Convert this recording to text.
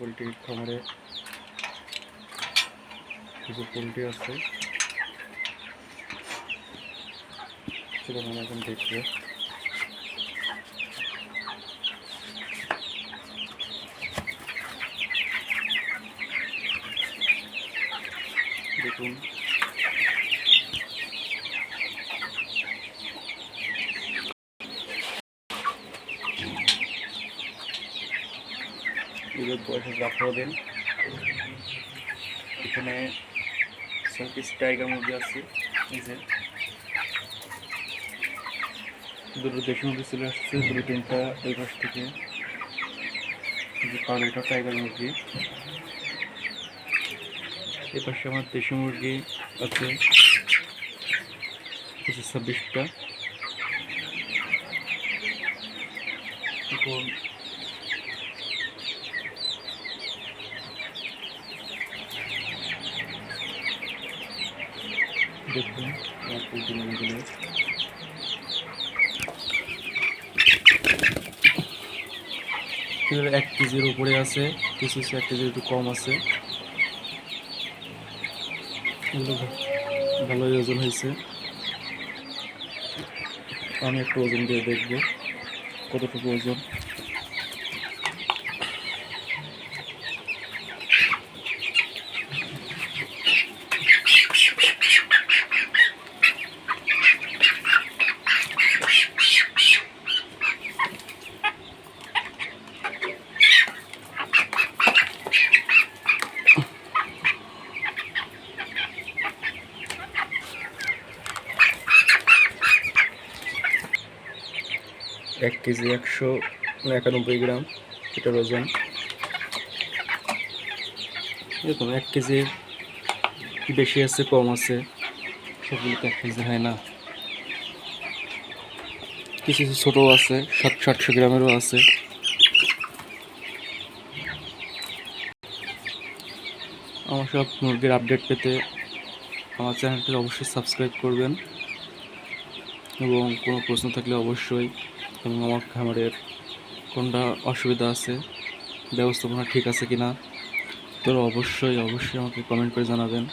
পোলট্রির খামারে কিছু পোলট্রি আছে। সেটা আমরা এখন দেখব। দেখুন। ঈদের বয়সে রাখা দিন। এখানে সলকিস টাইগার মুরগি আছে যে। দুটো দেশি মুরগি চলে আসছে, দুটো তিনটা ওই পাশ থেকে। কালো এটা টাইগার মুরগি এ পাশে আমার দেশি মুরগি আছে। ছাব্বিশটা। এখন দেখুন আমার পোলট্রি মুরগিগুলো এক কেজির উপরে আছে, কিছু এক কেজির একটু কম আছে। এগুলো ভালোই ওজন হয়েছে। আমি একটু ওজন দিয়ে দেখব, কতটুকু ওজন। এক কেজি একশো একানব্বই গ্রাম এটার ওজন। দেখুন এক কেজির বেশি আছে, কম আছে সবগুলো তো এক কেজি হয় না। কিছু কিছু ছোটো আছে, সাত সাতশো গ্রামেরও আছে। আমার সব মুরগির আপডেট পেতে আমার চ্যানেলটি অবশ্যই সাবস্ক্রাইব করবেন। এবং কোনো প্রশ্ন থাকলে অবশ্যই এবং আমার খামারের কোনটা অসুবিধা আছে? ব্যবস্থাপনা ঠিক আছে কি না তো অবশ্যই অবশ্যই আমাকে কমেন্ট করে জানাবেন।